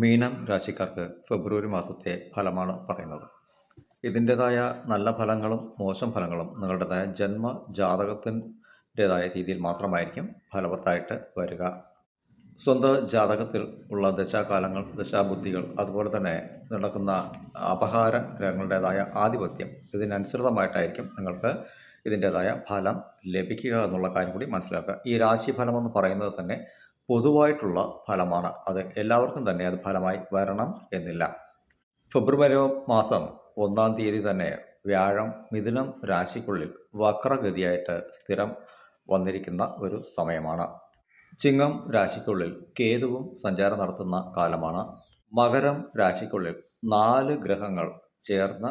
മീനം രാശിക്കാർക്ക് ഫെബ്രുവരി മാസത്തെ ഫലമാണ് പറയുന്നത്. ഇതിന്റെതായ നല്ല ഫലങ്ങളും മോശം ഫലങ്ങളും നിങ്ങളുടേതായ ജന്മ ജാതകത്തിന്റെതായ രീതിയിൽ മാത്രമായിരിക്കും ഫലവത്തായിട്ട് വരിക. സ്വന്തം ജാതകത്തിൽ ഉള്ള ദശാകാലങ്ങൾ ദശാബുദ്ധികൾ അതുപോലെ തന്നെ നടക്കുന്ന അപഹാര ഗ്രഹങ്ങളുടേതായ ആധിപത്യം ഇതിനനുസൃതമായിട്ടായിരിക്കും നിങ്ങൾക്ക് ഇതിന്റെതായ ഫലം ലഭിക്കുക എന്നുള്ള കാര്യം കൂടി മനസ്സിലാക്കുക. ഈ രാശിഫലം എന്ന് പറയുന്നത് തന്നെ പൊതുവായിട്ടുള്ള ഫലമാണ്. അത് എല്ലാവർക്കും തന്നെ അത് ഫലമായി വരണം എന്നില്ല. ഫെബ്രുവരി മാസം ഒന്നാം തീയതി തന്നെ വ്യാഴം മിഥുനം രാശിക്കുള്ളിൽ വക്രഗതിയായിട്ട് സ്ഥിരം വന്നിരിക്കുന്ന ഒരു സമയമാണ്. ചിങ്ങം രാശിക്കുള്ളിൽ കേതുവും സഞ്ചാരം നടത്തുന്ന കാലമാണ്. മകരം രാശിക്കുള്ളിൽ നാല് ഗ്രഹങ്ങൾ ചേർന്ന്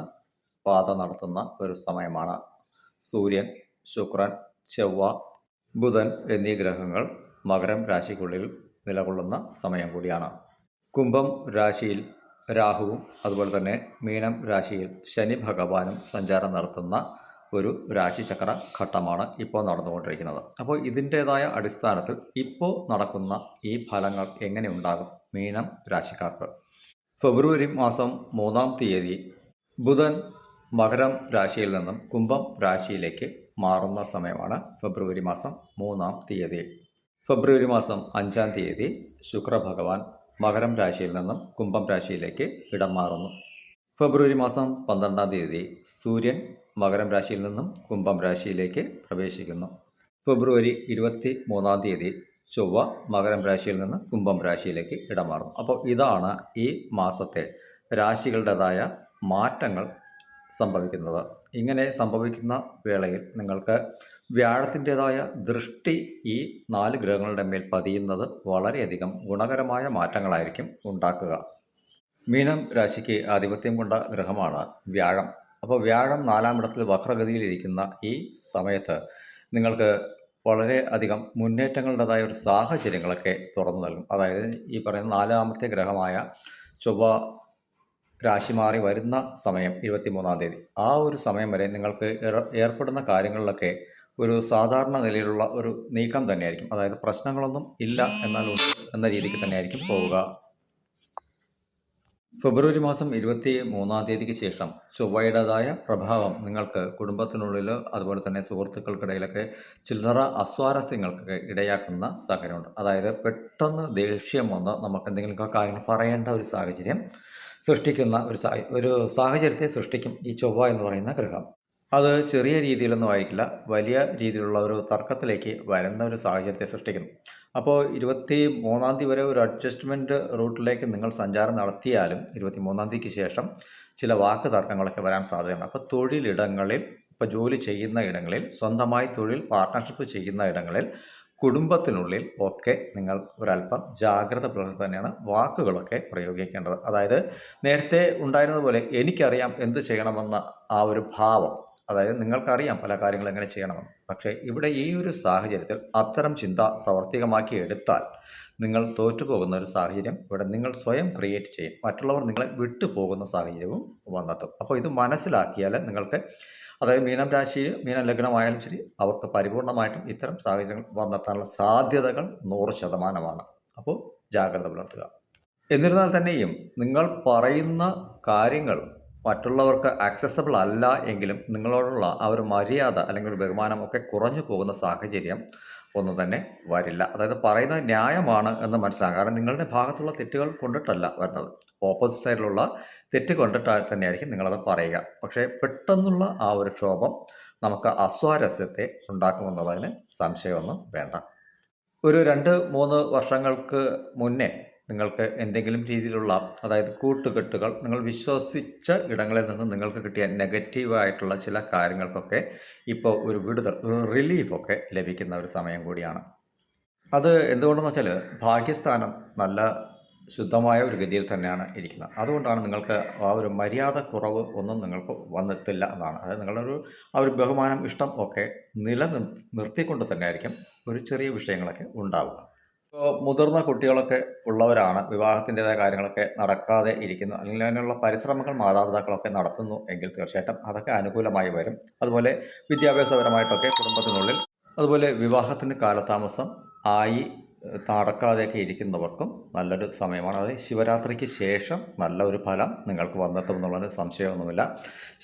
പാത നടത്തുന്ന ഒരു സമയമാണ്. സൂര്യൻ ശുക്രൻ ചൊവ്വ ബുധൻ എന്നീ ഗ്രഹങ്ങൾ മകരം രാശിക്കുള്ളിൽ നിലകൊള്ളുന്ന സമയം കൂടിയാണ്. കുംഭം രാശിയിൽ രാഹുവും അതുപോലെ തന്നെ മീനം രാശിയിൽ ശനി ഭഗവാനും സഞ്ചാരം നടത്തുന്ന ഒരു രാശിചക്ര ഘട്ടമാണ് ഇപ്പോൾ നടന്നുകൊണ്ടിരിക്കുന്നത്. അപ്പോൾ ഇതിന്റേതായ അടിസ്ഥാനത്തിൽ ഇപ്പോൾ നടക്കുന്ന ഈ ഫലങ്ങൾ എങ്ങനെ ഉണ്ടാകും മീനം രാശിക്കാർക്ക്? ഫെബ്രുവരി മാസം മൂന്നാം തീയതി ബുധൻ മകരം രാശിയിൽ നിന്നും കുംഭം രാശിയിലേക്ക് മാറുന്ന സമയമാണ് ഫെബ്രുവരി മാസം മൂന്നാം തീയതി. ഫെബ്രുവരി മാസം അഞ്ചാം തീയതി ശുക്രഭഗവാൻ മകരം രാശിയിൽ നിന്നും കുംഭം രാശിയിലേക്ക് ഇടം മാറുന്നു. ഫെബ്രുവരി മാസം പന്ത്രണ്ടാം തീയതി സൂര്യൻ മകരം രാശിയിൽ നിന്നും കുംഭം രാശിയിലേക്ക് പ്രവേശിക്കുന്നു. ഫെബ്രുവരി ഇരുപത്തി മൂന്നാം തീയതി ചൊവ്വ മകരം രാശിയിൽ നിന്ന് കുംഭം രാശിയിലേക്ക് ഇടം മാറുന്നു. അപ്പോൾ ഇതാണ് ഈ മാസത്തെ രാശികളുടേതായ മാറ്റങ്ങൾ സംഭവിക്കുന്നത്. ഇങ്ങനെ സംഭവിക്കുന്ന വേളയിൽ നിങ്ങൾക്ക് വ്യാഴത്തിന്റെതായ ദൃഷ്ടി ഈ നാല് ഗ്രഹങ്ങളുടെ മേൽ പതിയുന്നത് വളരെയധികം ഗുണകരമായ മാറ്റങ്ങളായിരിക്കും ഉണ്ടാക്കുക. മീനം രാശിക്ക് ആധിപത്യം കൊണ്ട ഗ്രഹമാണ് വ്യാഴം. അപ്പോൾ വ്യാഴം നാലാമിടത്തിൽ വക്രഗതിയിലിരിക്കുന്ന ഈ സമയത്ത് നിങ്ങൾക്ക് വളരെ അധികം മുന്നേറ്റങ്ങളുടേതായ ഒരു സാഹചര്യങ്ങളൊക്കെ തുറന്നു നൽകും. അതായത് ഈ പറയുന്ന നാലാമത്തെ ഗ്രഹമായ ചൊവ്വ രാശി മാറി വരുന്ന സമയം ഇരുപത്തിമൂന്നാം തീയതി. ആ ഒരു സമയം വരെ നിങ്ങൾക്ക് ഏർ- ഏർപ്പെടുന്ന കാര്യങ്ങളിലൊക്കെ ഒരു സാധാരണ നിലയിലുള്ള ഒരു നീക്കം തന്നെയായിരിക്കും. അതായത് പ്രശ്നങ്ങളൊന്നും ഇല്ല എന്നാൽ എന്ന രീതിക്ക് തന്നെയായിരിക്കും പോവുക. ഫെബ്രുവരി മാസം ഇരുപത്തി മൂന്നാം തീയതിക്ക് ശേഷം ചൊവ്വയുടേതായ പ്രഭാവം നിങ്ങൾക്ക് കുടുംബത്തിനുള്ളിൽ അതുപോലെ തന്നെ സുഹൃത്തുക്കൾക്കിടയിലൊക്കെ ചില്ലറ അസ്വാരസ്യങ്ങൾക്കൊക്കെ ഇടയാക്കുന്ന സാഹചര്യമുണ്ട്. അതായത് പെട്ടെന്ന് ദേഷ്യം വന്ന് നമുക്ക് എന്തെങ്കിലുമൊക്കെ കാര്യങ്ങൾ പറയേണ്ട ഒരു സാഹചര്യം സൃഷ്ടിക്കുന്ന ഒരു ഒരു സാഹചര്യത്തെ സൃഷ്ടിക്കും ഈ ചൊവ്വ എന്ന് പറയുന്ന ഗ്രഹം. അത് ചെറിയ രീതിയിലൊന്നും ആയിരിക്കില്ല വലിയ രീതിയിലുള്ള ഒരു തർക്കത്തിലേക്ക് വരുന്ന ഒരു സാഹചര്യത്തെ സൃഷ്ടിക്കുന്നു. അപ്പോൾ ഇരുപത്തി മൂന്നാം തീയതി വരെ ഒരു അഡ്ജസ്റ്റ്മെന്റ് റൂട്ടിലേക്ക് നിങ്ങൾ സഞ്ചാരം നടത്തിയാലും ഇരുപത്തി മൂന്നാം തീയതിക്ക് ശേഷം ചില വാക്ക് തർക്കങ്ങളൊക്കെ വരാൻ സാധ്യതയുണ്ട്. അപ്പോൾ തൊഴിലിടങ്ങളിൽ ഇപ്പോൾ ജോലി ചെയ്യുന്ന ഇടങ്ങളിൽ സ്വന്തമായി തൊഴിൽ പാർട്ട്ണർഷിപ്പ് ചെയ്യുന്ന ഇടങ്ങളിൽ കുടുംബത്തിനുള്ളിൽ ഒക്കെ നിങ്ങൾ ഒരല്പം ജാഗ്രത പുലർത്തി തന്നെയാണ് വാക്കുകളൊക്കെ പ്രയോഗിക്കേണ്ടത്. അതായത് നേരത്തെ ഉണ്ടായിരുന്നതുപോലെ എനിക്കറിയാം എന്ത് ചെയ്യണമെന്ന ആ ഒരു ഭാവം. അതായത് നിങ്ങൾക്കറിയാം പല കാര്യങ്ങൾ എങ്ങനെ ചെയ്യണമെന്ന്. പക്ഷേ ഇവിടെ ഈ ഒരു സാഹചര്യത്തിൽ അത്തരം ചിന്ത പ്രാവർത്തികമാക്കി എടുത്താൽ നിങ്ങൾ തോറ്റുപോകുന്ന ഒരു സാഹചര്യം ഇവിടെ നിങ്ങൾ സ്വയം ക്രിയേറ്റ് ചെയ്യും. മറ്റുള്ളവർ നിങ്ങളെ വിട്ടുപോകുന്ന സാഹചര്യവും വന്നെത്തും. അപ്പോൾ ഇത് മനസ്സിലാക്കിയാൽ നിങ്ങൾക്ക് അതായത് മീനം രാശി മീനം ലഗ്നമായാലും ശരി അവർക്ക് പരിപൂർണമായിട്ടും ഇത്തരം സാഹചര്യങ്ങൾ വന്നെത്താനുള്ള സാധ്യതകൾ നൂറ് ശതമാനമാണ്. അപ്പോൾ ജാഗ്രത പുലർത്തുക. എന്നിരുന്നാൽ തന്നെയും നിങ്ങൾ പറയുന്ന കാര്യങ്ങൾ മറ്റുള്ളവർക്ക് ആക്സസബിൾ അല്ല എങ്കിലും നിങ്ങളോടുള്ള ആ ഒരു മര്യാദ അല്ലെങ്കിൽ ബഹുമാനം ഒക്കെ കുറഞ്ഞു പോകുന്ന സാഹചര്യം ഒന്നും തന്നെ വരില്ല. അതായത് പറയുന്നത് ന്യായമാണ് എന്ന് മനസ്സിലാകും കാരണം നിങ്ങളുടെ ഭാഗത്തുള്ള തെറ്റുകൾ കൊണ്ടിട്ടല്ല വരുന്നത്. ഓപ്പോസിറ്റ് സൈഡിലുള്ള തെറ്റ് കൊണ്ടിട്ട് തന്നെയായിരിക്കും നിങ്ങളത് പറയുക. പക്ഷേ പെട്ടെന്നുള്ള ആ ഒരു ക്ഷോഭം നമുക്ക് അസ്വാരസ്യത്തെ ഉണ്ടാക്കുമെന്നുള്ളതിന് സംശയമൊന്നും വേണ്ട. ഒരു രണ്ട് മൂന്ന് വർഷങ്ങൾക്ക് മുന്നേ നിങ്ങൾക്ക് എന്തെങ്കിലും രീതിയിലുള്ള അതായത് കൂട്ടുകെട്ടുകൾ നിങ്ങൾ വിശ്വസിച്ച ഇടങ്ങളിൽ നിന്ന് നിങ്ങൾക്ക് കിട്ടിയ നെഗറ്റീവായിട്ടുള്ള ചില കാര്യങ്ങൾക്കൊക്കെ ഇപ്പോൾ ഒരു വിടുതൽ ഒരു റിലീഫൊക്കെ ലഭിക്കുന്ന ഒരു സമയം കൂടിയാണ്. അത് എന്തുകൊണ്ടെന്ന് വെച്ചാൽ ഭാഗ്യസ്ഥാനം നല്ല ശുദ്ധമായ ഒരു ഗതിയിൽ തന്നെയാണ് ഇരിക്കുന്നത്. അതുകൊണ്ടാണ് നിങ്ങൾക്ക് ആ ഒരു മര്യാദ കുറവ് ഒന്നും നിങ്ങൾക്ക് വന്നെത്തില്ല എന്നാണ്. അതായത് നിങ്ങളൊരു ആ ഒരു ബഹുമാനം ഇഷ്ടം ഒക്കെ നിലനിർത്തിക്കൊണ്ട് നിർത്തിക്കൊണ്ട് തന്നെയായിരിക്കും ഒരു ചെറിയ വിഷയങ്ങളൊക്കെ ഉണ്ടാവുക. ഇപ്പോൾ മുതിർന്ന കുട്ടികളൊക്കെ ഉള്ളവരാണ് വിവാഹത്തിന്റെതായ കാര്യങ്ങളൊക്കെ നടക്കാതെ ഇരിക്കുന്നു. അല്ലെങ്കിൽ അതിനുള്ള പരിശ്രമങ്ങൾ മാതാപിതാക്കളൊക്കെ നടത്തുന്നു എങ്കിൽ തീർച്ചയായിട്ടും അതൊക്കെ അനുകൂലമായി വരും. അതുപോലെ വിദ്യാഭ്യാസപരമായിട്ടൊക്കെ കുടുംബത്തിനുള്ളിൽ അതുപോലെ വിവാഹത്തിന് കാലതാമസം ആയി നടക്കാതെയൊക്കെ ഇരിക്കുന്നവർക്കും നല്ലൊരു സമയമാണ്. അത് ശിവരാത്രിക്ക് ശേഷം നല്ല ഒരു ഫലം നിങ്ങൾക്ക് വന്നെത്തും എന്നുള്ളതിന് സംശയമൊന്നുമില്ല.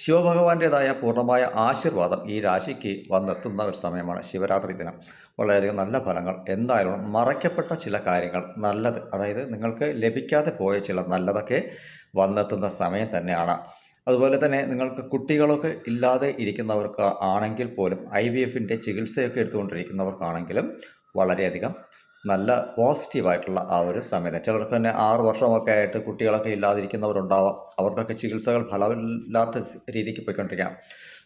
ശിവഭഗവാന്റേതായ പൂർണമായ ആശീർവാദം ഈ രാശിക്ക് വന്നെത്തുന്ന ഒരു സമയമാണ് ശിവരാത്രി ദിനം. വളരെയധികം നല്ല ഫലങ്ങൾ. എന്തായാലും മറയ്ക്കപ്പെട്ട ചില കാര്യങ്ങൾ നല്ലത് അതായത് നിങ്ങൾക്ക് ലഭിക്കാതെ പോയ ചില നല്ലതൊക്കെ വന്നെത്തുന്ന സമയം തന്നെയാണ്. അതുപോലെ തന്നെ നിങ്ങൾക്ക് കുട്ടികളൊക്കെ ഇല്ലാതെ ഇരിക്കുന്നവർക്ക് ആണെങ്കിൽ പോലും ഐ വി എഫിന്റെ ചികിത്സയൊക്കെ എടുത്തുകൊണ്ടിരിക്കുന്നവർക്കാണെങ്കിലും വളരെയധികം നല്ല പോസിറ്റീവായിട്ടുള്ള ആ ഒരു സമയത്ത്. ചിലർക്ക് തന്നെ ആറ് വർഷമൊക്കെ ആയിട്ട് കുട്ടികളൊക്കെ ഇല്ലാതിരിക്കുന്നവരുണ്ടാവാം. അവർക്കൊക്കെ ചികിത്സകൾ ഫലമില്ലാത്ത രീതിക്ക് പോയിക്കൊണ്ടിരിക്കാം.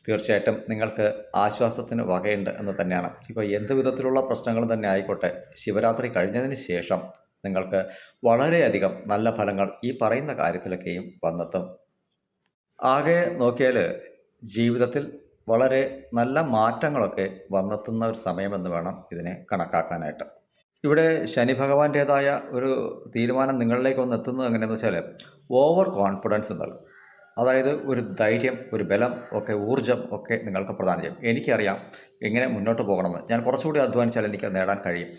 തീർച്ചയായിട്ടും നിങ്ങൾക്ക് ആശ്വാസത്തിന് വകയുണ്ട് എന്ന് തന്നെയാണ്. ഇപ്പോൾ എന്ത് വിധത്തിലുള്ള പ്രശ്നങ്ങളും തന്നെ ആയിക്കോട്ടെ. ശിവരാത്രി കഴിഞ്ഞതിന് ശേഷം നിങ്ങൾക്ക് വളരെയധികം നല്ല ഫലങ്ങൾ ഈ പറയുന്ന കാര്യത്തിലൊക്കെയും വന്നെത്തും. ആകെ നോക്കിയാൽ ജീവിതത്തിൽ വളരെ നല്ല മാറ്റങ്ങളൊക്കെ വന്നെത്തുന്ന ഒരു സമയമെന്ന് വേണം ഇതിനെ കണക്കാക്കാനായിട്ട്. ഇവിടെ ശനി ഭഗവാന്റേതായ ഒരു തീരുമാനം നിങ്ങളിലേക്ക് വന്ന് എത്തുന്നത് എങ്ങനെയെന്ന് വെച്ചാൽ ഓവർ കോൺഫിഡൻസ് നൽകും അതായത് ഒരു ധൈര്യം ഒരു ബലം ഒക്കെ ഊർജം ഒക്കെ നിങ്ങൾക്ക് പ്രദാനം ചെയ്യും. എനിക്കറിയാം എങ്ങനെ മുന്നോട്ട് പോകണമെന്ന്. ഞാൻ കുറച്ചുകൂടി അധ്വാനിച്ചാൽ എനിക്ക് നേടാൻ കഴിയും.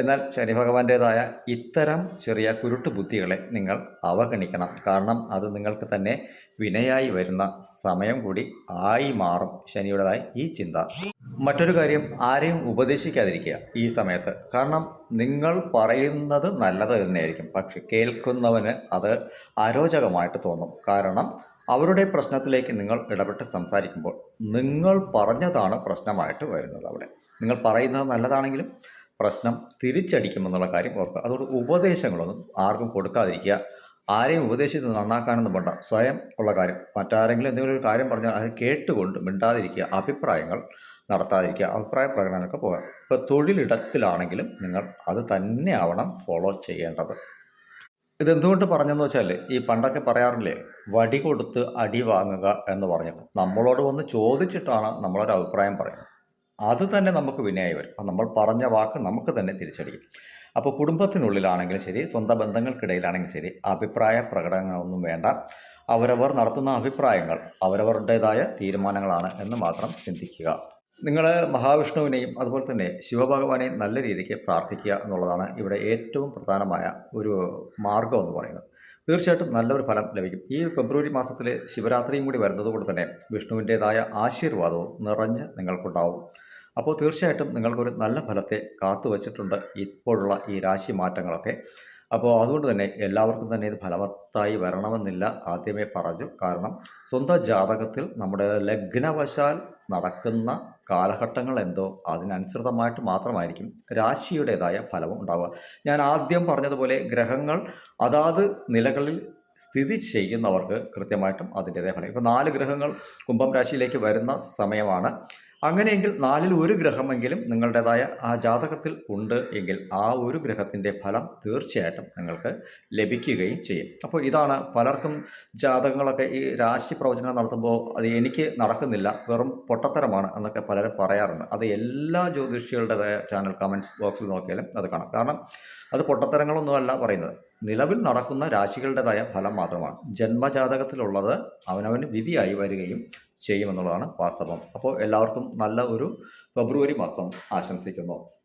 എന്നാൽ ശനി ഭഗവാന്റേതായ ഇത്തരം ചെറിയ കുരുട്ട് ബുദ്ധികളെ നിങ്ങൾ അവഗണിക്കണം. കാരണം അത് നിങ്ങൾക്ക് തന്നെ വിനയായി വരുന്ന സമയം കൂടി ആയി മാറും ശനിയുടേതായ ഈ ചിന്ത. മറ്റൊരു കാര്യം ആരെയും ഉപദേശിക്കാതിരിക്കുക ഈ സമയത്ത്. കാരണം നിങ്ങൾ പറയുന്നത് നല്ലത് തന്നെയായിരിക്കും. പക്ഷെ കേൾക്കുന്നവന് അത് അരോചകമായിട്ട് തോന്നും. കാരണം അവരുടെ പ്രശ്നത്തിലേക്ക് നിങ്ങൾ ഇടപെട്ട് സംസാരിക്കുമ്പോൾ നിങ്ങൾ പറഞ്ഞതാണ് പ്രശ്നമായിട്ട് വരുന്നത് അവിടെ. നിങ്ങൾ പറയുന്നത് നല്ലതാണെങ്കിലും പ്രശ്നം തിരിച്ചടിക്കുമെന്നുള്ള കാര്യം ഓർക്കുക. അതുകൊണ്ട് ഉപദേശങ്ങളൊന്നും ആർക്കും കൊടുക്കാതിരിക്കുക. ആരെയും ഉപദേശിച്ച് നന്നാക്കാനൊന്നും വേണ്ട. സ്വയം ഉള്ള കാര്യം. മറ്റാരെങ്കിലും എന്തെങ്കിലും ഒരു കാര്യം പറഞ്ഞാൽ അത് കേട്ടുകൊണ്ട് മിണ്ടാതിരിക്കുക. അഭിപ്രായങ്ങൾ നടത്താതിരിക്കുക. അഭിപ്രായ പ്രകടനമൊക്കെ പോകാം. ഇപ്പോൾ തൊഴിലിടത്തിലാണെങ്കിലും നിങ്ങൾ അത് തന്നെ ആവണം ഫോളോ ചെയ്യേണ്ടത്. ഇതെന്തുകൊണ്ട് പറഞ്ഞെന്ന് വെച്ചാൽ ഈ പണ്ടൊക്കെ പറയാറില്ലേ വടി കൊടുത്ത് അടി വാങ്ങുക എന്ന് പറഞ്ഞത് നമ്മളോട് വന്ന് ചോദിച്ചിട്ടാണ് നമ്മളൊരു അഭിപ്രായം പറയുന്നത്. അത് തന്നെ നമുക്ക് വിനയായി വരും. അപ്പം നമ്മൾ പറഞ്ഞ വാക്ക് നമുക്ക് തന്നെ തിരിച്ചടിക്കും. അപ്പോൾ കുടുംബത്തിനുള്ളിലാണെങ്കിലും ശരി സ്വന്തം ബന്ധങ്ങൾക്കിടയിലാണെങ്കിലും ശരി അഭിപ്രായ പ്രകടനങ്ങളൊന്നും വേണ്ട. അവരവർ നടത്തുന്ന അഭിപ്രായങ്ങൾ അവരവരുടേതായ തീരുമാനങ്ങളാണ് എന്ന് മാത്രം ചിന്തിക്കുക. നിങ്ങൾ മഹാവിഷ്ണുവിനെയും അതുപോലെ തന്നെ ശിവഭഗവാനെയും നല്ല രീതിക്ക് പ്രാർത്ഥിക്കുക എന്നുള്ളതാണ് ഇവിടെ ഏറ്റവും പ്രധാനമായ ഒരു മാർഗം എന്ന് പറയുന്നത്. തീർച്ചയായിട്ടും നല്ലൊരു ഫലം ലഭിക്കും. ഈ ഫെബ്രുവരി മാസത്തിലെ ശിവരാത്രിയും കൂടി വരുന്നതുകൊണ്ട് തന്നെ വിഷ്ണുവിന്റേതായ ആശീർവാദവും നിറഞ്ഞ് നിങ്ങൾക്കുണ്ടാവും. അപ്പോൾ തീർച്ചയായിട്ടും നിങ്ങൾക്കൊരു നല്ല ഫലത്തെ കാത്തു വച്ചിട്ടുണ്ട് ഇപ്പോഴുള്ള ഈ രാശി മാറ്റങ്ങളൊക്കെ. അപ്പോൾ അതുകൊണ്ട് തന്നെ എല്ലാവർക്കും തന്നെ ഇത് ഫലവത്തായി വരണമെന്നില്ല ആദ്യമേ പറഞ്ഞു. കാരണം സ്വന്തം ജാതകത്തിൽ നമ്മുടെ ലഗ്നവശാൽ നടക്കുന്ന കാലഘട്ടങ്ങൾ എന്തോ അതിനനുസൃതമായിട്ട് മാത്രമായിരിക്കും രാശിയുടേതായ ഫലവും ഉണ്ടാവുക. ഞാൻ ആദ്യം പറഞ്ഞതുപോലെ ഗ്രഹങ്ങൾ അതാത് നിലകളിൽ സ്ഥിതി ചെയ്യുന്നവർക്ക് കൃത്യമായിട്ടും അതിന്റെതായ ഫലം. ഇപ്പോൾ നാല് ഗ്രഹങ്ങൾ കുംഭം രാശിയിലേക്ക് വരുന്ന സമയമാണ്. അങ്ങനെയെങ്കിൽ നാലിൽ ഒരു ഗ്രഹമെങ്കിലും നിങ്ങളുടേതായ ആ ജാതകത്തിൽ ഉണ്ട് എങ്കിൽ ആ ഒരു ഗ്രഹത്തിന്റെ ഫലം തീർച്ചയായിട്ടും നിങ്ങൾക്ക് ലഭിക്കുകയും ചെയ്യും. അപ്പോൾ ഇതാണ് പലർക്കും ജാതകങ്ങളൊക്കെ ഈ രാശി പ്രവചനം നടത്തുമ്പോൾ അത് എനിക്ക് നടക്കുന്നില്ല വെറും പൊട്ടത്തരമാണ് എന്നൊക്കെ പലരും പറയാറുണ്ട്. അത് എല്ലാ ജ്യോതിഷികളുടേതായ ചാനൽ കമന്റ്സ് ബോക്സിൽ നോക്കിയാലും അത് കാണാം. കാരണം അത് പൊട്ടത്തരങ്ങളൊന്നുമല്ല പറയുന്നത്. നിലവിൽ നടക്കുന്ന രാശികളുടേതായ ഫലം മാത്രമാണ്. ജന്മജാതകത്തിലുള്ളത് അവനവന് വിധിയായി വരികയും ചെയ്യുമെന്നുള്ളതാണ് വാസ്തവം. അപ്പോൾ എല്ലാവർക്കും നല്ല ഒരു ഫെബ്രുവരി മാസം ആശംസിക്കുന്നു.